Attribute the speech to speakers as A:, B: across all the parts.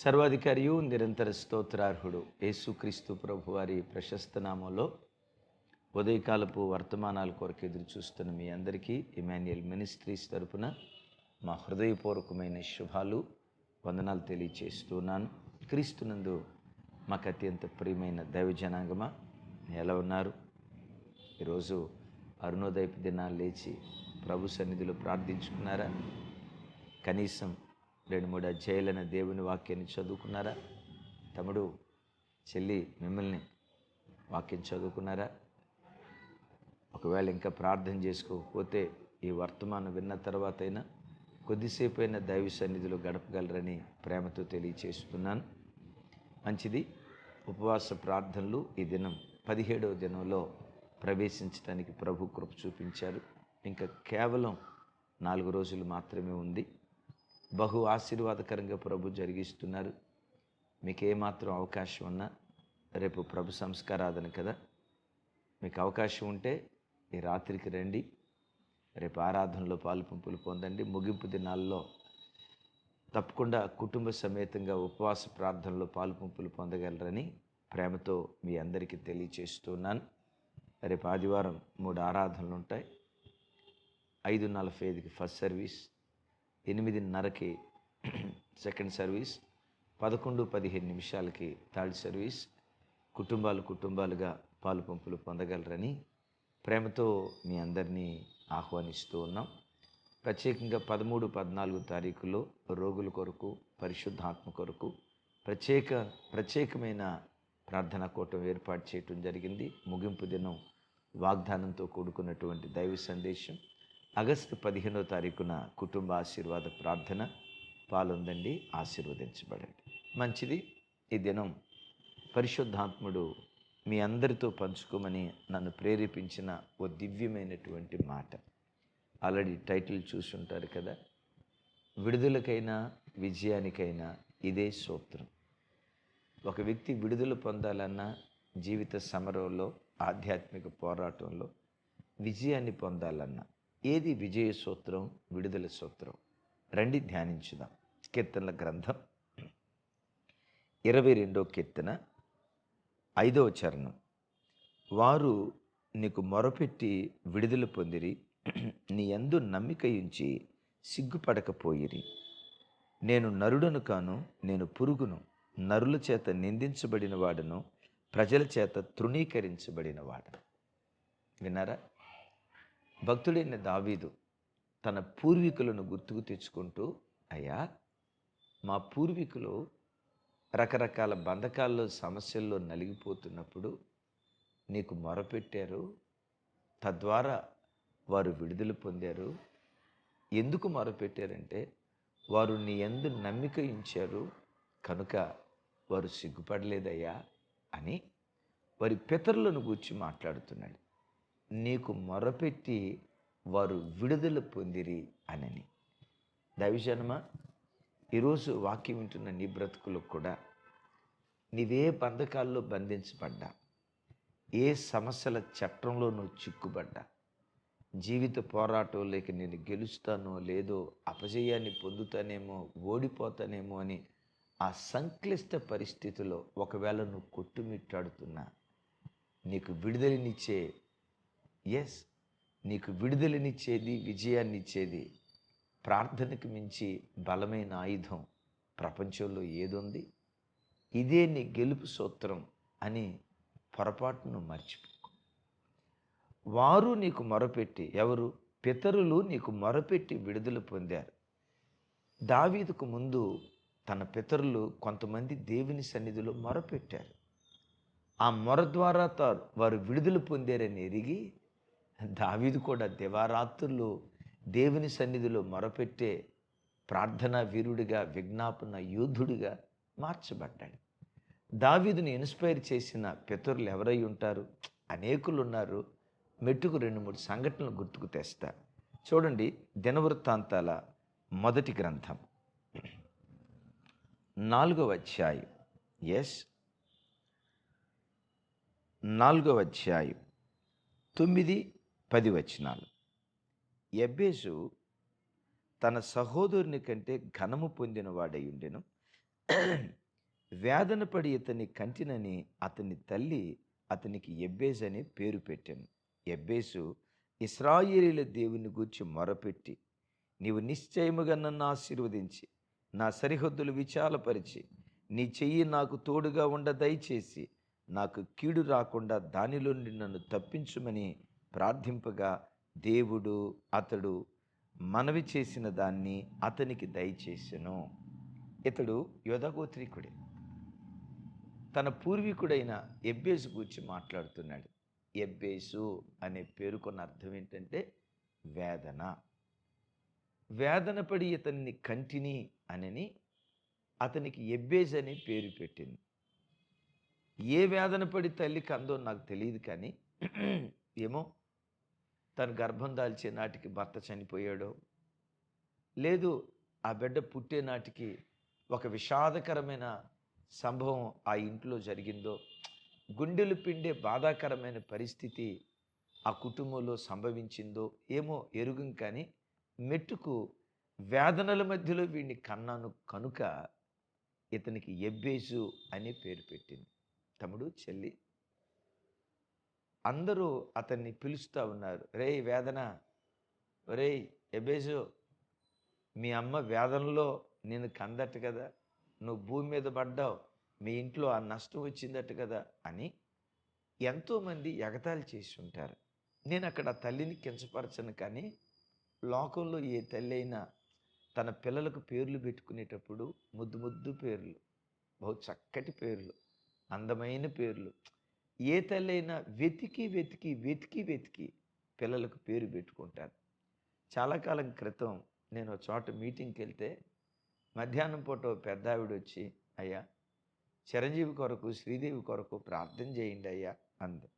A: సర్వాధికారియు నిరంతర స్తోత్రార్హుడు యేసుక్రీస్తు ప్రభు వారి ప్రశస్త నామంలో ఉదయకాలపు వర్తమానాల కొరకు ఎదురు చూస్తున్న మీ అందరికీ ఇమాన్యుయల్ మినిస్ట్రీస్ తరపున మా హృదయపూర్వకమైన శుభాలు వందనాలు తెలియచేస్తున్నాను క్రీస్తునందు మాకు అత్యంత ప్రియమైన దైవ జనాంగమా ఎలా ఉన్నారు? ఈరోజు అరుణోదయపు దినాలు లేచి ప్రభు సన్నిధిలో ప్రార్థించుకున్నారా? కనీసం రెండు మూడు అధ్యాయులైన దేవుని వాక్యాన్ని చదువుకున్నారా? తమ్ముడు చెల్లి మిమ్మల్ని వాక్యం చదువుకున్నారా? ఒకవేళ ఇంకా ప్రార్థన చేసుకోకపోతే ఈ వర్తమానం విన్న తర్వాత అయినా కొద్దిసేపు అయినా దైవ సన్నిధిలో గడపగలరని ప్రేమతో తెలియచేస్తున్నాను. మంచిది. ఉపవాస ప్రార్థనలు ఈ దినం పదిహేడవ దినంలో ప్రవేశించడానికి ప్రభు కృప చూపించారు. ఇంకా కేవలం నాలుగు రోజులు మాత్రమే ఉంది. బహు ఆశీర్వాదకరంగా ప్రభు జరిగిస్తున్నారు. మీకు ఏమాత్రం అవకాశం ఉన్నా రేపు ప్రభు సంస్కారాధన కదా. మీకు అవకాశం ఉంటే ఈ రాత్రికి రండి. రేపు ఆరాధనలో పాలుపంపులు పొందండి. ముగింపు దినాల్లో తప్పకుండా కుటుంబ సమేతంగా ఉపవాస ప్రార్థనలో పాలుపంపులు పొందగలరని ప్రేమతో మీ అందరికీ తెలియచేస్తున్నాను రేపు ఆదివారం మూడు ఆరాధనలు ఉంటాయి. ఐదు నలభై ఐదుకి ఫస్ట్ సర్వీస్ ఎనిమిదిన్నరకి సెకండ్ సర్వీస్ పదకొండు పదిహేను నిమిషాలకి థర్డ్ సర్వీస్. కుటుంబాలు కుటుంబాలుగా పాలు పంపులు పొందగలరని ప్రేమతో మీ అందరినీ ఆహ్వానిస్తూ ఉన్నాం. ప్రత్యేకంగా పదమూడు పద్నాలుగు తారీఖులో రోగుల కొరకు పరిశుద్ధాత్మ కొరకు ప్రత్యేక ప్రత్యేకమైన ప్రార్థనా కూటం ఏర్పాటు చేయటం జరిగింది. ముగింపు దినం వాగ్దానంతో కూడుకున్నటువంటి దైవ సందేశం. ఆగస్టు పదిహేనో తారీఖున కుటుంబ ఆశీర్వాద ప్రార్థన పాలొందండి ఆశీర్వదించబడండి. మంచిది. ఈ దినం పరిశుద్ధాత్ముడు మీ అందరితో పంచుకోమని నన్ను ప్రేరేపించిన ఓ దివ్యమైనటువంటి మాట. ఆల్రెడీ టైటిల్ చూసుంటారు కదా. విడుదలకైనా విజయానికైనా ఇదే సూత్రం. ఒక వ్యక్తి విడుదల పొందాలన్నా జీవిత సమరంలో ఆధ్యాత్మిక పోరాటంలో విజయాన్ని పొందాలన్నా ఏది విజయ సూత్రం విడుదల సూత్రం? రండి ధ్యానించుదాం. కీర్తనల గ్రంథం. ఇరవై రెండో కీర్తన ఐదవ చరణం. వారు నీకు మొరపెట్టి విడుదల పొందిరి. నీ ఎందు నమ్మిక ఉంచి సిగ్గుపడకపోయిరి. నేను నరుడను కాను నేను పురుగును. నరుల చేత నిందించబడిన వాడను ప్రజల చేత తృణీకరించబడిన వాడను విన్నారా? భక్తుడైన దావీదు తన పూర్వీకులను గుర్తుకు తెచ్చుకుంటూ అయ్యా మా పూర్వీకులు రకరకాల బంధకాల్లో సమస్యల్లో నలిగిపోతున్నప్పుడు నీకు మొరపెట్టారు. తద్వారా వారు విడుదల పొందారు. ఎందుకు మొరపెట్టారంటే వారు నీ ఎందు నమ్మిక ఇచ్చారు కనుక వారు సిగ్గుపడలేదయ్యా అని వారి పితరులను గూర్చి మాట్లాడుతున్నాడు. నీకు మొరపెట్టి వారు విడుదల పొందిరి అనని. దైవజనమ ఈరోజు వాక్యం వింటున్న నీ బ్రతుకులకు కూడా నీవే బంధకాల్లో బంధించబడ్డా. ఏ సమస్యల చట్టంలో నువ్వు చిక్కుబడ్డా. జీవిత పోరాటం లేక నేను గెలుస్తానో లేదో అపజయాన్ని పొందుతానేమో ఓడిపోతానేమో అని ఆ సంక్లిష్ట పరిస్థితిలో ఒకవేళ నువ్వు కొట్టుమిట్టాడుతున్నా నీకు విడుదలనిచ్చే ఎస్ నీకు విడుదలనిచ్చేది విజయాన్ని ఇచ్చేది ప్రార్థనకు మించి బలమైన ఆయుధం ప్రపంచంలో ఏదుంది? ఇదే నీ గెలుపు సూత్రం అని పొరపాటును మర్చిపో. వారు నీకు మొరపెట్టి ఎవరు? పితరులు నీకు మొరపెట్టి విడుదల పొందారు. దావీదుకు ముందు తన పితరులు కొంతమంది దేవుని సన్నిధిలో మొరపెట్టారు. ఆ మొర ద్వారా తారు వారు విడుదల పొందారని ఎరిగి దావీదు కూడా దివారాత్రులు దేవుని సన్నిధిలో మొరపెట్టే ప్రార్థనా వీరుడిగా విజ్ఞాపన యోధుడిగా మార్చబడ్డాడు. దావీదుని ఇన్స్పైర్ చేసిన పితరులు ఎవరై ఉంటారు? అనేకులు ఉన్నారు మెట్టుకు రెండు మూడు సంఘటనలు గుర్తుకు తెస్తా చూడండి దినవృత్తాంతాల మొదటి గ్రంథం. నాలుగవ అధ్యాయం. ఎస్ నాలుగవ అధ్యాయం. తొమ్మిది పది వచనాలు. ఎబ్బేసు తన సహోదరుని కంటే ఘనము పొందిన వాడై ఉండెను. వేదన పడి ఇతని కంటినని అతని తల్లి అతనికి ఎబ్బేస్ అనే పేరు పెట్టాను. ఎబ్బేసు ఇస్రాయేలీల దేవుని గూర్చి మొరపెట్టి నీవు నిశ్చయముగా నన్ను ఆశీర్వదించి నా సరిహద్దులు విచాలపరిచి నీ చెయ్యి నాకు తోడుగా ఉండ దయచేసి నాకు కీడు రాకుండా దానిలో నుండి నన్ను తప్పించుమని ప్రార్థింపగా దేవుడు అతడు మనవి చేసిన దాన్ని అతనికి దయచేసెను. ఇతడు యోధగోత్రీకుడే. తన పూర్వీకుడైన ఎబ్బేసు గురించి మాట్లాడుతున్నాడు. ఎబ్బేసు అనే పేరుకున్న అర్థం ఏంటంటే వేదన. వేదన పడి ఇతన్ని కంటిని అనని అతనికి ఎబ్బేజ్ అనే పేరు పెట్టింది. ఏ వేదన పడి తల్లి కందో నాకు తెలియదు కానీ ఏమో తను గర్భం దాల్చే నాటికి భర్త చనిపోయాడో లేదు ఆ బిడ్డ పుట్టే నాటికి ఒక విషాదకరమైన సంభవం ఆ ఇంట్లో జరిగిందో గుండెలు పిండే బాధాకరమైన పరిస్థితి ఆ కుటుంబంలో సంభవించిందో ఏమో ఎరుగం కానీ మెట్టుకు వేదనల మధ్యలో వీడిని కన్నాను కనుక ఇతనికి ఎబ్బేజు అనే పేరు పెట్టింది. తమ్ముడు చెల్లి. అందరూ అతన్ని పిలుస్తూ ఉన్నారు. రే వేదన రే ఎబేజో మీ అమ్మ వేదనలో నేను కందట్టు కదా నువ్వు భూమి మీద పడ్డావు మీ ఇంట్లో ఆ నష్టం వచ్చిందట కదా అని ఎంతోమంది ఎగతాళి చేసి ఉంటారు. నేను అక్కడ ఆ తల్లిని కించపరచను కానీ లోకంలో ఏ తల్లి అయినా తన పిల్లలకు పేర్లు పెట్టుకునేటప్పుడు ముద్దు ముద్దు పేర్లు బహు చక్కటి పేర్లు అందమైన పేర్లు ఏ తల్లైనా వెతికి వెతికి వెతికి వెతికి పిల్లలకు పేరు పెట్టుకుంటారు చాలా కాలం క్రితం నేను చోట మీటింగ్కి వెళ్తే మధ్యాహ్నం పూట పెద్ద ఆవిడ వచ్చి అయ్యా చిరంజీవి కొరకు శ్రీదేవి కొరకు ప్రార్థన చేయండి అయ్యా అంది.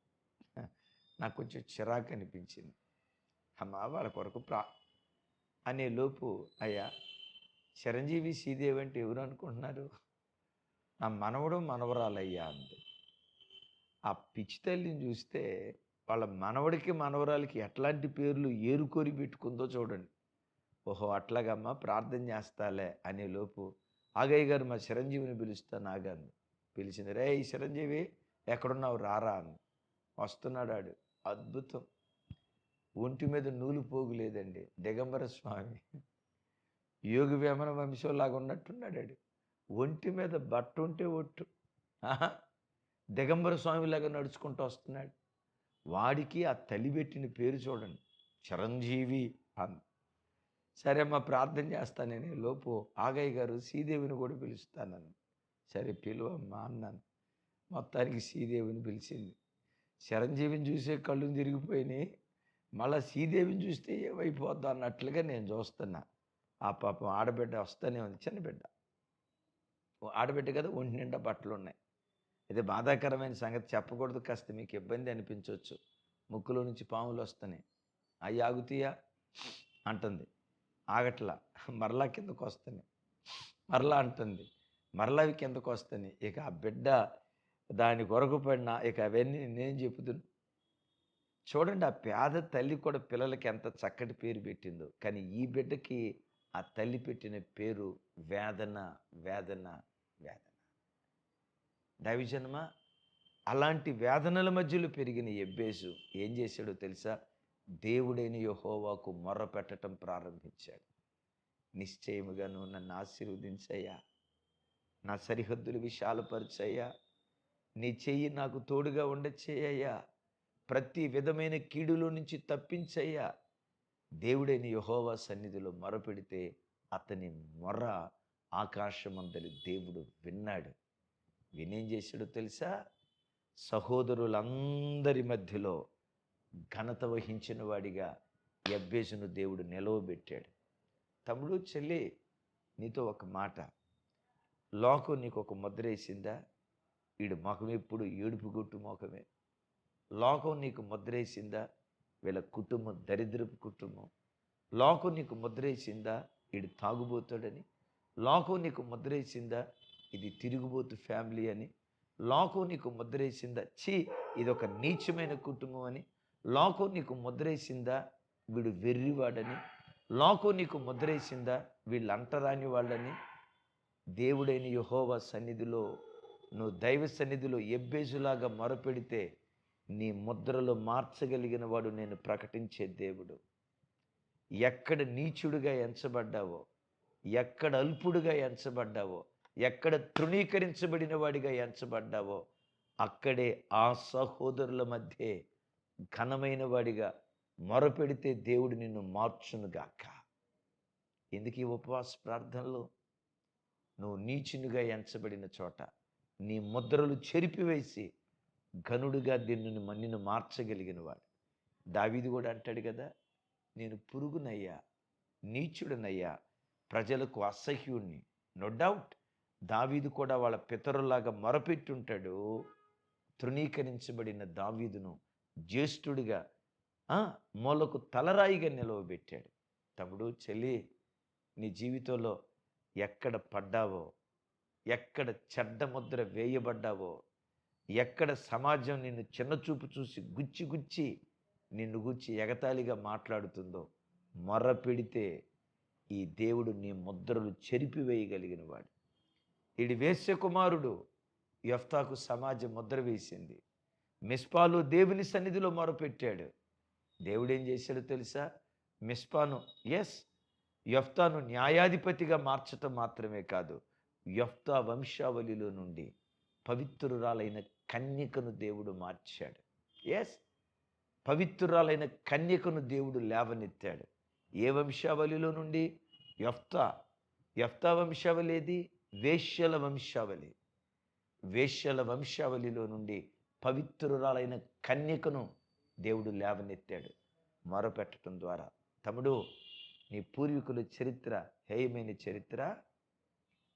A: నాకు కొంచెం చిరాకు అనిపించింది. అమ్మ వాళ్ళ కొరకు ప్రా అనే లోపు అయ్యా చిరంజీవి శ్రీదేవి అంటే ఎవరు అనుకుంటున్నారు? నా మనవడు మనవరాలయ్యా అంది. ఆ పిచ్చి తల్లిని చూస్తే వాళ్ళ మనవడికి మనవరాలకి ఎట్లాంటి పేర్లు ఏరుకోరి పెట్టుకుందో చూడండి. ఓహో అట్లాగమ్మా ప్రార్థన చేస్తాలే అనే లోపు ఆగయ్య గారు మా చిరంజీవిని పిలుస్తాను ఆగాను పిలిచింది రే ఈ చిరంజీవి ఎక్కడున్నావు? రారా అని. వస్తున్నాడు ఆడు అద్భుతం. ఒంటి మీద నూలు పోగు లేదండి. దిగంబర స్వామి. యోగి వేమన వంశంలాగా ఉన్నట్టున్నాడు ఆడు ఒంటి మీద బట్ట ఉంటే ఒట్టు. ఆహా! దిగంబర స్వామిలాగా నడుచుకుంటూ వస్తున్నాడు. వాడికి ఆ తల్లి పెట్టిన పేరు చూడండి. చిరంజీవి అన్. సరే అమ్మా ప్రార్థన చేస్తానని లోపు. ఆగయ్య గారు శ్రీదేవిని కూడా పిలుస్తానని సరే పిలువమ్మా అన్నాను. మొత్తానికి శ్రీదేవిని పిలిచింది. చిరంజీవిని చూసే కళ్ళు తిరిగిపోయినాయి. మళ్ళీ శ్రీదేవిని చూస్తే ఏమైపోద్దా అన్నట్లుగా నేను చూస్తున్నా. ఆ పాపం ఆడబిడ్డ వస్తూనే ఉంది చిన్న బిడ్డ ఆడబిడ్డ కదా ఒంటి నిండా బట్టలు ఉన్నాయి ఇది బాధాకరమైన సంగతి చెప్పకూడదు. కాస్త మీకు ఇబ్బంది అనిపించవచ్చు ముక్కులో నుంచి పాములు వస్తున్నాయి. అవి ఆగుతీయా? అంటుంది. ఆగట్లా. మరలా కిందకు వస్తున్నాయి. మరలా అంటుంది. మరలా అవి కిందకు వస్తున్నాయి. ఇక ఆ బిడ్డ దాని కొరకు పడిన ఇక అవన్నీ నేను చెబుతున్నా? చూడండి ఆ పేద తల్లి కూడా పిల్లలకి ఎంత చక్కటి పేరు పెట్టిందో. కానీ ఈ బిడ్డకి ఆ తల్లి పెట్టిన పేరు వేదన వేదన వేదన. దైవజన్మ అలాంటి వేదనల మధ్యలో పెరిగిన ఎబ్బేసు ఏం చేశాడో తెలుసా? దేవుడైన యహోవాకు మొర్ర పెట్టడం ప్రారంభించాడు. నిశ్చయముగా నువ్వు నన్ను ఆశీర్వదించయ్యా. నా సరిహద్దులు విశాలపరచయ్యా. నీ చెయ్యి నాకు తోడుగా ఉండచేయ్యా ప్రతి విధమైన కీడులో నుంచి తప్పించయ్యా. దేవుడైన యహోవా సన్నిధిలో మొరపెడితే అతని మొర్ర ఆకాశమందలి దేవుడు విన్నాడు. వినేం చేశాడో తెలుసా? సహోదరులందరి మధ్యలో ఘనత వహించిన వాడిగా ఎబ్బేసును దేవుడు నిలవబెట్టాడు. తమ్ముడు చెల్లి నీతో ఒక మాట. లోకం నీకు ఒక ముద్ర వేసిందా? వీడు ముఖం ఎప్పుడు ఏడుపు గుట్టు ముఖమే. లోకం నీకు ముద్ర వేసిందా? వీళ్ళ కుటుంబం దరిద్రపు కుటుంబం. లోకం నీకు ముద్ర వేసిందా? వీడు తాగుబోతాడని. లోకం నీకు ముద్ర వేసిందా? ఇది తిరుగుబోతు ఫ్యామిలీ అని. లోకం నీకు ముద్రేసిందా? ఛీ ఇది ఒక నీచమైన కుటుంబం అని. లోకం నీకు ముద్రేసిందా? వీడు వెర్రివాడని. లోకం నీకు ముద్రేసిందా? వీళ్ళు అంటరాని వాళ్ళని. దేవుడైన యహోవా సన్నిధిలో నువ్వు దైవ సన్నిధిలో ఎబ్బేజులాగా మొరపెడితే నీ ముద్రలో మార్చగలిగిన వాడు నేను ప్రకటించే దేవుడు. ఎక్కడ నీచుడుగా ఎంచబడ్డావో ఎక్కడ అల్పుడుగా ఎంచబడ్డావో ఎక్కడ తృణీకరించబడిన వాడిగా ఎంచబడ్డావో అక్కడే ఆ సహోదరుల మధ్య ఘనమైన వాడిగా మొరపెడితే దేవుడు నిన్ను మార్చునుగాక. ఎందుకు ఈ ఉపవాస ప్రార్థనలో? నువ్వు నీచునిగా ఎంచబడిన చోట నీ ముద్రలు చెరిపివేసి ఘనుడిగా దీన్ని మన్నిను మార్చగలిగిన వాడు దావీది కూడా అంటాడు కదా నేను పురుగునయ్యా నీచుడనయ్యా ప్రజలకు అసహ్యుణ్ణి నో డౌట్ దావీదు కూడా వాళ్ళ పితరులాగా మొరపెట్టుంటాడు. తృణీకరించబడిన దావీదును జ్యేష్ఠుడిగా మూలకు తలరాయిగా నిలవబెట్టాడు. తమ్ముడు చెల్లి నీ జీవితంలో ఎక్కడ పడ్డావో ఎక్కడ చెడ్డ ముద్ర వేయబడ్డావో ఎక్కడ సమాజం నిన్ను చిన్నచూపు చూసి గుచ్చి గుచ్చి నిన్ను గుచ్చి ఎగతాళిగా మాట్లాడుతుందో మొర్ర పెడితే ఈ దేవుడు నీ ముద్రలు చెరిపివేయగలిగిన వాడు ఇడి వేశ్య కుమారుడు యఫ్తాకు సమాజం ముద్ర వేసింది. మిస్పాలు దేవుని సన్నిధిలో మొరపెట్టాడు. దేవుడు ఏం చేశాడో తెలుసా? మిస్పాను ఎస్ యఫ్తాను న్యాయాధిపతిగా మార్చటం మాత్రమే కాదు యఫ్తా వంశావళిలో నుండి పవిత్రురాలైన కన్యకను దేవుడు మార్చాడు. ఎస్ పవిత్రురాలైన కన్యకను దేవుడు లేవనెత్తాడు. ఏ వంశావళిలో నుండి? యఫ్తా యఫ్తా వంశావళి ఏది? వేశ్యల వంశావళి. వేశ్యల వంశావళిలో నుండి పవిత్రురాలైన కన్యకను దేవుడు లేవనెత్తాడు. మొరపెట్టడం ద్వారా. తమ్ముడు నీ పూర్వీకుల చరిత్ర హేయమైన చరిత్ర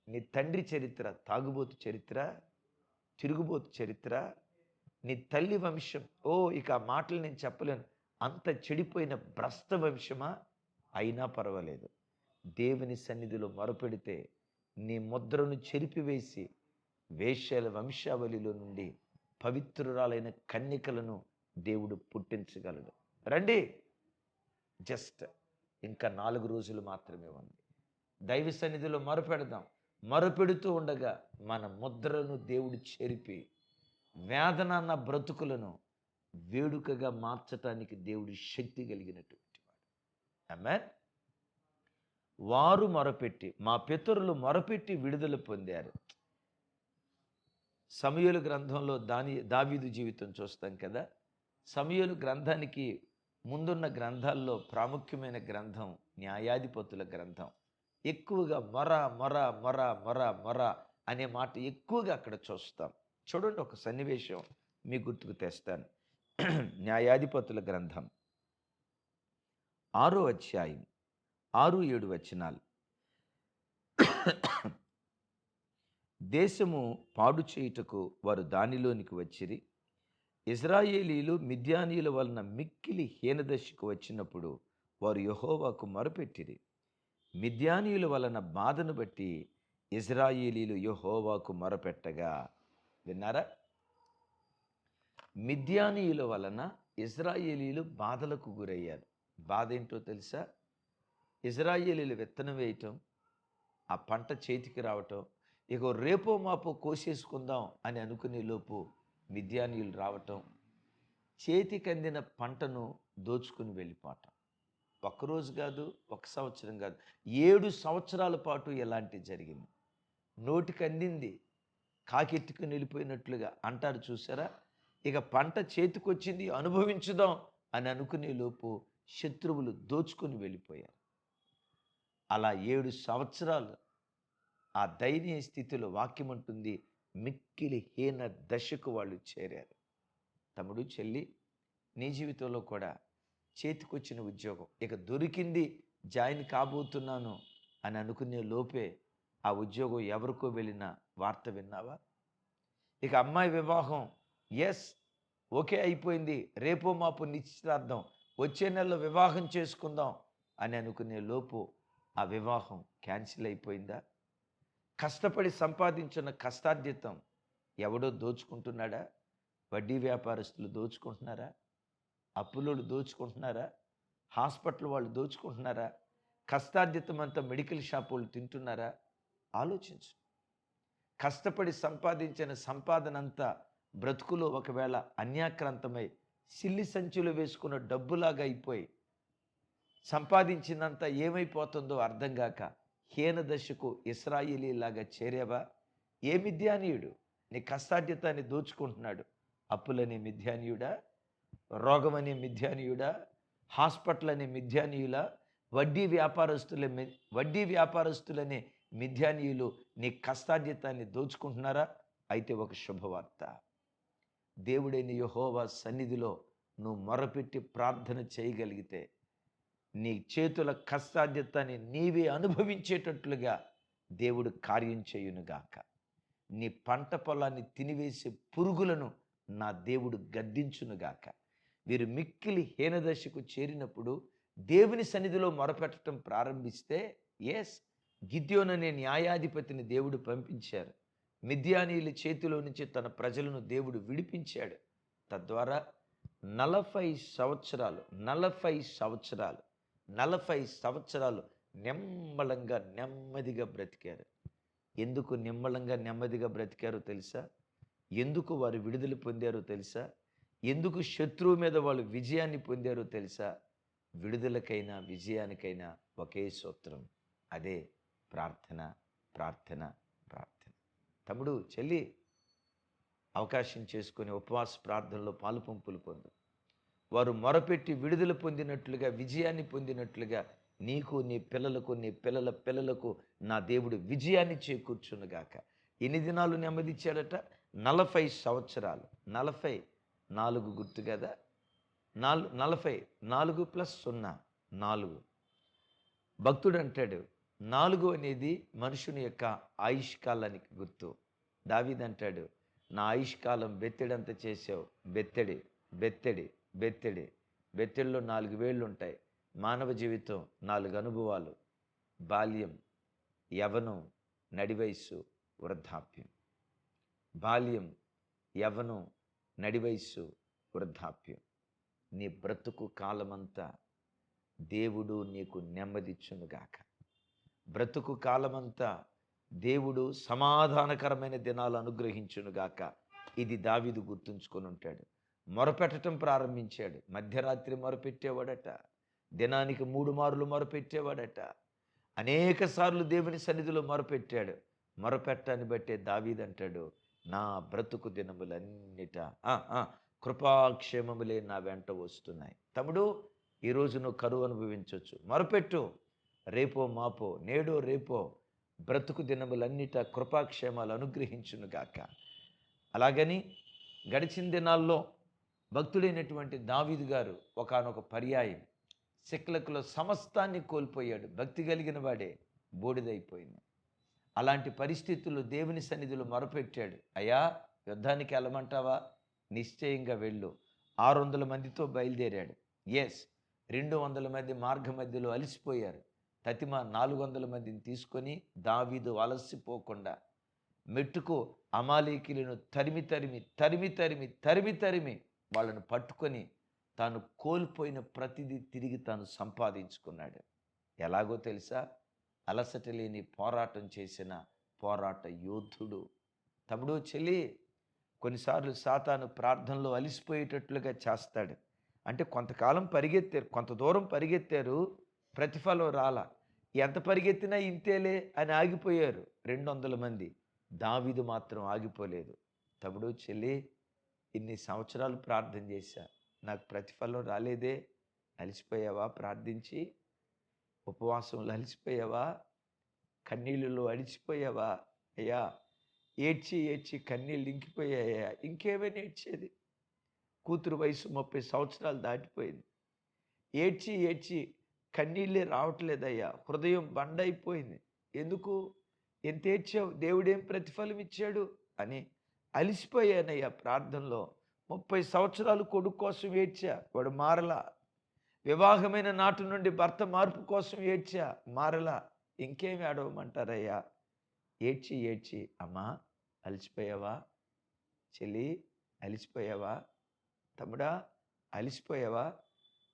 A: నీ తండ్రి చరిత్ర తాగుబోతు చరిత్ర తిరుగుబోతు చరిత్ర నీ తల్లి వంశం. ఓ ఇక ఆ మాటలు నేను చెప్పలేను. అంత చెడిపోయిన భ్రష్ట వంశమా? అయినా పర్వాలేదు. దేవుని సన్నిధిలో మొరపెడితే నీ ముద్రను చెరిపివేసి వేశ్యల వంశావళిలో నుండి పవిత్రురాలైన కన్యకలను దేవుడు పుట్టించగలడు. రండి. జస్ట్ ఇంకా నాలుగు రోజులు మాత్రమే ఉంది. దైవ సన్నిధిలో మరపెడదాం. మరపెడుతూ ఉండగా మన ముద్రను దేవుడు చెరిపి వేదన అన్న బ్రతుకులను వేడుకగా మార్చటానికి దేవుడు శక్తి కలిగినటువంటి వాడు. ఆమెన్ వారు మొరపెట్టి మా పితరులు మొరపెట్టి విడుదల పొందారు. సమయలు గ్రంథంలో దాని దావీదు జీవితం చూస్తాం కదా. సమయలు గ్రంథానికి ముందున్న గ్రంథాల్లో ప్రాముఖ్యమైన గ్రంథం న్యాయాధిపతుల గ్రంథం. ఎక్కువగా మొర మొర మొర మొర మొర అనే మాట ఎక్కువగా అక్కడ చూస్తాం. చూడండి ఒక సన్నివేశం మీ గుర్తుకు తెస్తాను. న్యాయాధిపతుల గ్రంథం. ఆరో అధ్యాయం. ఆరు ఏడు వచనాలు. దేశము పాడు చేయుటకు వారు దానిలోనికి వచ్చిరి. ఇజ్రాయేలీలు మిద్యానీయుల వలన మిక్కిలి హీనదశకు వచ్చినప్పుడు వారు యహోవాకు మొరపెట్టిరి. మిద్యానీయుల వలన బాధను బట్టి ఇజ్రాయేలీలు యహోవాకు మొరపెట్టగా. విన్నారా? మిద్యానీయుల వలన ఇజ్రాయేలీలు బాధలకు గురయ్యారు. బాధ ఏంటో తెలుసా? ఇజ్రాయేలీలు విత్తనం వేయటం ఆ పంట చేతికి రావటం ఇక రేపో మాపో కోసేసుకుందాం అని అనుకునే లోపు మిద్యానీయులు రావటం చేతికి అందిన పంటను దోచుకుని వెళ్ళిపోవటం. ఒక్కరోజు కాదు ఒక సంవత్సరం కాదు ఏడు సంవత్సరాల పాటు ఎలాంటి జరిగింది. నోటికి అందింది కాకెత్తుకుని వెళ్ళిపోయినట్లుగా అంటారు చూసారా? ఇక పంట చేతికొచ్చింది అనుభవించుదాం అని అనుకునే లోపు శత్రువులు దోచుకొని వెళ్ళిపోయారు. అలా ఏడు సంవత్సరాలు ఆ దయనీయ స్థితిలో వాక్యం ఉంటుంది మిక్కిలి హీన దశకు వాళ్ళు చేరారు. తమ్ముడు చెల్లి నీ జీవితంలో కూడా చేతికొచ్చిన ఉద్యోగం. ఇక దొరికింది జాయిన్ కాబోతున్నాను అని అనుకునే లోపే ఆ ఉద్యోగం ఎవరికో వెళ్ళిన వార్త విన్నావా? ఇక అమ్మాయి వివాహం ఎస్ ఓకే అయిపోయింది రేపో మాపు నిశ్చితార్థం వచ్చే నెలలో వివాహం చేసుకుందాం అని అనుకునే లోపు ఆ వివాహం క్యాన్సిల్ అయిపోయిందా? కష్టపడి సంపాదించిన కష్టార్జితం ఎవడో దోచుకుంటున్నాడా? వడ్డీ వ్యాపారస్తులు దోచుకుంటున్నారా? అప్పులోడు దోచుకుంటున్నారా? హాస్పిటల్ వాళ్ళు దోచుకుంటున్నారా? కష్టార్జితం అంతా మెడికల్ షాప్ వాళ్ళు తింటున్నారా? ఆలోచించు. కష్టపడి సంపాదించిన సంపాదన అంతా బ్రతుకులో ఒకవేళ అన్యాక్రాంతమై సిల్లి సంచులు వేసుకున్న డబ్బులాగా అయిపోయి సంపాదించినంత ఏమైపోతుందో అర్థం కాక హీన దశకు ఇస్రాయిలీలాగా చేరేవా? ఏ మిథ్యానీయుడు? నీ కష్టాధ్యతాన్ని దోచుకుంటున్నాడు. అప్పులనే మిథ్యానీయుడా? రోగమనే మిథ్యానీయుడా? హాస్పిటల్ అనే మిథ్యానీయుల? వడ్డీ వ్యాపారస్తుల మి- వడ్డీ వ్యాపారస్తులనే మిథ్యానీయులు నీ కష్టాధ్యతాన్ని దోచుకుంటున్నారా? అయితే ఒక శుభవార్త. దేవుడైన యహోవా సన్నిధిలో నువ్వు మొరపెట్టి ప్రార్థన చేయగలిగితే నీ చేతుల కష్టాధ్యతాన్ని నీవే అనుభవించేటట్లుగా దేవుడు కార్యం చేయునుగాక. నీ పంట పొలాన్ని తినివేసే పురుగులను నా దేవుడు గద్దించునుగాక. వీరు మిక్కిలి హీనదశకు చేరినప్పుడు దేవుని సన్నిధిలో మొరపెట్టడం ప్రారంభిస్తే ఎస్ గిద్యోననే న్యాయాధిపతిని దేవుడు పంపించారు. మిథ్యానీయుల చేతిలో నుంచి తన ప్రజలను దేవుడు విడిపించాడు. తద్వారా నలభై సంవత్సరాలు నలభై సంవత్సరాలు నలభై సంవత్సరాలు నిమ్మలంగా నెమ్మదిగా బ్రతికారు. ఎందుకు నిమ్మలంగా నెమ్మదిగా బ్రతికారో తెలుసా? ఎందుకు వారు విడుదల పొందారో తెలుసా? ఎందుకు శత్రువు మీద వాళ్ళు విజయాన్ని పొందారో తెలుసా? విడుదలకైనా విజయానికైనా ఒకే సూత్రం. అదే ప్రార్థన ప్రార్థన ప్రార్థన. తమ్ముడు చెల్లి అవకాశం చేసుకుని ఉపవాస ప్రార్థనలో పాలు పంపులు పొందు. వారు మొరపెట్టి విడుదల పొందినట్లుగా విజయాన్ని పొందినట్లుగా నీకు నీ పిల్లలకు నీ పిల్లల పిల్లలకు నా దేవుడు విజయాన్ని చేకూర్చునుగాక ఎన్ని దినాలు నెమ్మదిచ్చాడట? నలభై సంవత్సరాలు. నలభై నాలుగు గుర్తు కదా? నాలుగు నలభై నాలుగు ప్లస్ సున్నా నాలుగు. భక్తుడు అంటాడు నాలుగు అనేది మనుషుని యొక్క ఆయుష్కాలానికి గుర్తు. దావిదంటాడు నా ఆయుష్కాలం బెత్తెడంత చేసావు బెత్తెడి బెత్తెడి. బెత్తెడి. బెత్తెడిలో నాలుగు వేళ్ళు ఉంటాయి మానవ జీవితం నాలుగు అనుభవాలు. బాల్యం యవనం నడివయస్సు వృద్ధాప్యం. బాల్యం యవనం నడివయస్సు వృద్ధాప్యం. నీ బ్రతుకు కాలమంతా దేవుడు నీకు నెమ్మదిచ్చునుగాక. బ్రతుకు కాలమంతా దేవుడు సమాధానకరమైన దినాలు అనుగ్రహించునుగాక. ఇది దావిదు గుర్తుంచుకొని ఉంటాడు మొరపెట్టడం ప్రారంభించాడు. మధ్యరాత్రి మొరపెట్టేవాడట. దినానికి మూడు మార్లు మొరపెట్టేవాడట. అనేక సార్లు దేవుని సన్నిధిలో మొరపెట్టాడు. మొరపెట్టని బట్టే దావీదంటాడు నా బ్రతుకు దినములన్నిట కృపాక్షేమములే నా వెంట వస్తున్నాయి. తమ్ముడు ఈరోజు నువ్వు కరువు అనుభవించవచ్చు మొరపెట్టు. రేపో మాపో నేడో రేపో బ్రతుకు దినములన్నిట కృపాక్షేమాలు అనుగ్రహించునుగాక. అలాగని గడిచిన దినాల్లో భక్తుడైనటువంటి దావీదు గారు ఒకానొక పర్యాయం సిక్లకులో సమస్తాన్ని కోల్పోయాడు. భక్తి కలిగిన వాడే బోడిదైపోయింది. అలాంటి పరిస్థితుల్లో దేవుని సన్నిధిలో మొరపెట్టాడు. అయ్యా యుద్ధానికి వెళ్ళమంటావా? నిశ్చయంగా వెళ్ళు. ఆరు వందల మందితో బయలుదేరాడు. ఎస్ రెండు వందల మంది మార్గ మధ్యలో అలసిపోయారు. తతిమ నాలుగు వందల మందిని తీసుకొని దావీదు అలసిపోకుండా మెట్టుకు అమాలీకిలను తరిమి తరిమి తరిమి తరిమి తరిమి తరిమి వాళ్ళను పట్టుకొని తాను కోల్పోయిన ప్రతిదీ తిరిగి తాను సంపాదించుకున్నాడు. ఎలాగో తెలుసా? అలసట లేని పోరాటం చేసిన పోరాట యోధుడు. తమ్ముడు చెల్లి కొన్నిసార్లు సాతాను ప్రార్థనలో అలిసిపోయేటట్లుగా చేస్తాడు. అంటే కొంతకాలం పరిగెత్తారు కొంత దూరం పరిగెత్తారు ప్రతిఫలం రాల. ఎంత పరిగెత్తినా ఇంతేలే అని ఆగిపోయారు. రెండు వందల మంది. దావీదు మాత్రం ఆగిపోలేదు. తమ్ముడు చెల్లి ఇన్ని సంవత్సరాలు ప్రార్థన చేశా. నాకు ప్రతిఫలం రాలేదే. అలసిపోయావా ప్రార్థించి. ఉపవాసంలో అలసిపోయావా కన్నీళ్ళలో అడిచిపోయావా అయ్యా ఏడ్చి ఏడ్చి కన్నీళ్ళు ఇంకిపోయాయా ఇంకేమైనా ఏడ్చేది? కూతురు వయసు ముప్పై సంవత్సరాలు దాటిపోయింది. ఏడ్చి ఏడ్చి కన్నీళ్ళే రావట్లేదయ్యా. హృదయం బండైపోయింది. ఎందుకు? ఎంత ఏడ్చావు? దేవుడేం ప్రతిఫలం ఇచ్చాడు? అని అలిసిపోయానయ్యా ప్రార్థనలో. ముప్పై సంవత్సరాలు కొడుకు కోసం ఏడ్చా వాడు మారలా. వివాహమైన నాటి నుండి భర్త మార్పు కోసం ఏడ్చా మారలా. ఇంకేమి అడవమంటారయ్యా ఏడ్చి ఏడ్చి అమ్మా అలిసిపోయావా? చెల్లి అలిసిపోయావా? తమ్ముడా అలిసిపోయావా?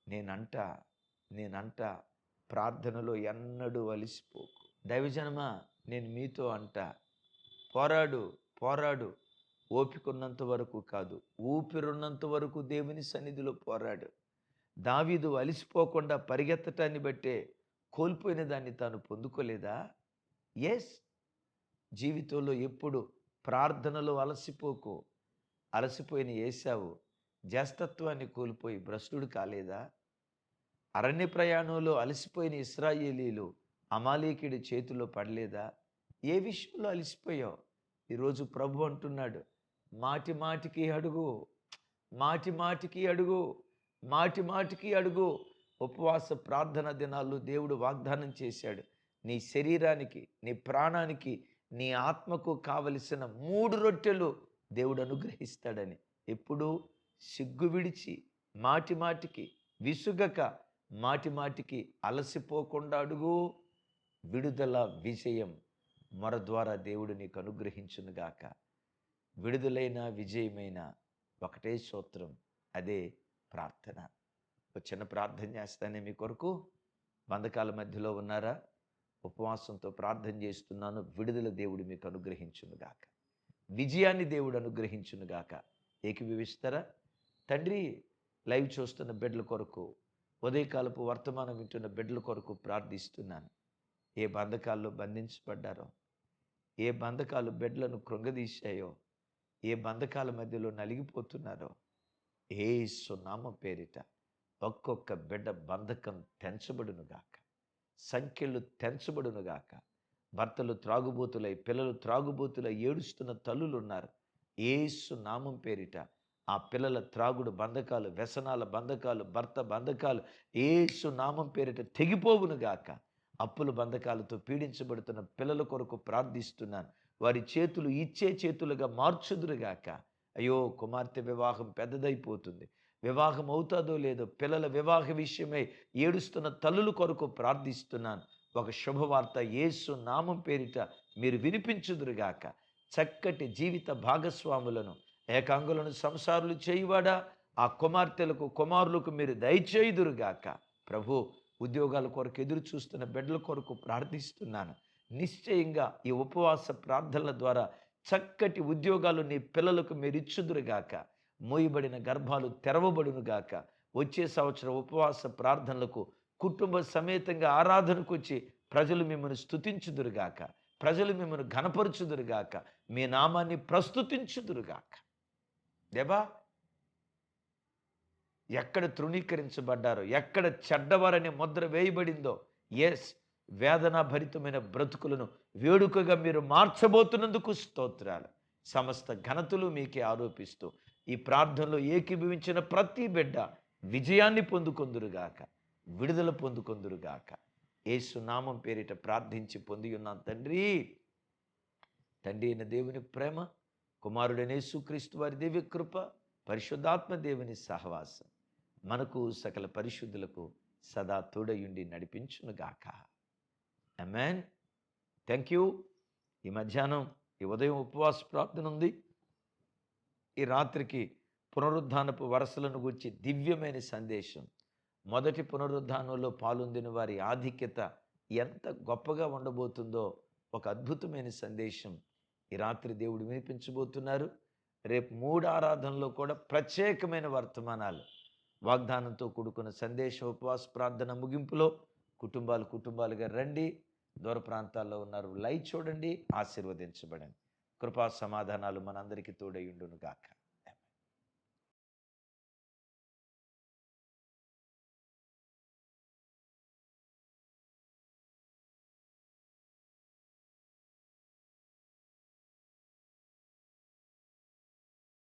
A: నేనంట నేనంట ప్రార్థనలో ఎన్నడూ అలిసిపోకు. దైవజనమా నేను మీతో అంట. పోరాడు పోరాడు. ఓపికన్నంత వరకు కాదు. ఊపిరున్నంత వరకు దేవుని సన్నిధిలో పోరాడు. దావీదు అలిసిపోకుండా పరిగెత్తటాన్ని బట్టే కోల్పోయిన దాన్ని తాను పొందుకోలేదా? ఎస్ జీవితంలో ఎప్పుడు ప్రార్థనలో అలసిపోకు. అలసిపోయిన ఏసావు జ్యేష్ఠత్వాన్ని కోల్పోయి భ్రష్టుడు కాలేదా? అరణ్య ప్రయాణంలో అలసిపోయిన ఇస్రాయేలీలు అమాలేకుడి చేతిలో పడలేదా? ఏ విషయంలో అలసిపోయావు? ఈరోజు ప్రభు అంటున్నాడు మాటి మాటికి అడుగు మాటి మాటికి అడుగు మాటి మాటికి అడుగు. ఉపవాస ప్రార్థన దినాల్లో దేవుడు వాగ్దానం చేశాడు. నీ శరీరానికి నీ ప్రాణానికి నీ ఆత్మకు కావలసిన మూడు రొట్టెలు దేవుడు అనుగ్రహిస్తాడని. ఎప్పుడు సిగ్గు విడిచి మాటి మాటికి విసుగక మాటి మాటికి అలసిపోకుండా అడుగు. విడుదల విజయం మొర ద్వారా దేవుడు నీకు అనుగ్రహించునుగాక. విడుదలైన విజయమైన ఒకటే సూత్రం అదే ప్రార్థన. ఒక చిన్న ప్రార్థన చేస్తానే మీ కొరకు. బంధకాల మధ్యలో ఉన్నారా? ఉపవాసంతో ప్రార్థన చేస్తున్నాను. విడుదల దేవుడు మీకు అనుగ్రహించునుగాక విజయాన్ని దేవుడు అనుగ్రహించునుగాక ఏకీభవిస్తారా? తండ్రి లైవ్ చూస్తున్న బిడ్డల కొరకు ఉదయకాలపు వర్తమానం వింటున్న బిడ్డల కొరకు ప్రార్థిస్తున్నాను. ఏ బంధకాల్లో బంధించబడ్డారో ఏ బంధకాలు బిడ్డలను కృంగదీశాయో ఏ బంధకాల మధ్యలో నలిగిపోతున్నారో ఏ సునామ పేరిట ఒక్కొక్క బిడ్డ బంధకం తెంచబడునుగాక సంఖ్యలు తెంచబడునుగాక భర్తలు త్రాగుబోతులై పిల్లలు త్రాగుబోతులై ఏడుస్తున్న తల్లులు ఉన్నారు ఏసు నామం పేరిట ఆ పిల్లల త్రాగుడు బంధకాలు వ్యసనాల బంధకాలు భర్త బంధకాలు ఏసు నామం పేరిట తెగిపోవునుగాక అప్పుల బంధకాలతో పీడించబడుతున్న పిల్లల కొరకు ప్రార్థిస్తున్నాను. వారి చేతులు ఇచ్చే చేతులుగా మార్చుదురుగాక అయ్యో కుమార్తె వివాహం పెద్దదైపోతుంది. వివాహం అవుతుందో లేదో పిల్లల వివాహ విషయమై ఏడుస్తున్న తల్లుల కొరకు ప్రార్థిస్తున్నాను. ఒక శుభవార్త యేసు నామం పేరిట మీరు వినిపించుదురుగాక చక్కటి జీవిత భాగస్వాములను ఏకాంగులను సంసారులు చేయువాడా? ఆ కుమార్తెలకు కుమారులకు మీరు దయచేయుదురుగాక ప్రభు ఉద్యోగాల కొరకు ఎదురు చూస్తున్న బిడ్డల కొరకు ప్రార్థిస్తున్నాను. నిశ్చయంగా ఈ ఉపవాస ప్రార్థనల ద్వారా చక్కటి ఉద్యోగాలు నీ పిల్లలకు మీరు ఇచ్చుదురుగాక మోయబడిన గర్భాలు తెరవబడునుగాక. వచ్చే సంవత్సరం ఉపవాస ప్రార్థనలకు కుటుంబ సమేతంగా ఆరాధనకు వచ్చి ప్రజలు మిమ్మల్ని స్తుతించుదురుగాక. ప్రజలు మిమ్మల్ని ఘనపరచుదురుగాక. మీ నామాన్ని ప్రస్తుతించుదురుగాక. దేవా ఎక్కడ తృణీకరించబడ్డారో ఎక్కడ చెడ్డవారనే ముద్ర వేయబడిందో ఎస్ వేదనాభరితమైన బ్రతుకులను వేడుకగా మీరు మార్చబోతున్నందుకు స్తోత్రాలు. సమస్త ఘనతలు మీకే ఆరోపిస్తూ ఈ ప్రార్థనలో ఏకీభవించిన ప్రతి బిడ్డ విజయాన్ని పొందుకొందురుగాక విడుదల పొందుకొందురుగాక. ఏసు నామం పేరిట ప్రార్థించి పొంది ఉన్నాం తండ్రి. తండ్రి అయిన దేవుని ప్రేమ కుమారుడైన యేసుక్రీస్తు వారి దివ్య కృప పరిశుద్ధాత్మ దేవుని సహవాసం మనకు సకల పరిశుద్ధులకు సదా తోడయుండి నడిపించునుగాక. అమెన్ థ్యాంక్ యూ ఈ మధ్యాహ్నం ఈ ఉదయం ఉపవాస ప్రార్థన ఉంది. ఈ రాత్రికి పునరుద్ధానపు వరసలను గురించి దివ్యమైన సందేశం. మొదటి పునరుద్ధానంలో పాల్గొందిన వారి ఆధిక్యత ఎంత గొప్పగా ఉండబోతుందో ఒక అద్భుతమైన సందేశం ఈ రాత్రి దేవుడు వినిపించబోతున్నారు. రేపు మూడు ఆరాధనలో కూడా ప్రత్యేకమైన వర్తమానాలు. వాగ్దానంతో కూడుకున్న సందేశ ఉపవాస ప్రార్థన ముగింపులో కుటుంబాలు కుటుంబాలుగా రండి. దూర ప్రాంతాల్లో ఉన్నారు. లైవ్ చూడండి ఆశీర్వదించబడండి. కృపా సమాధానాలు మనందరికీ తోడయుండును గాక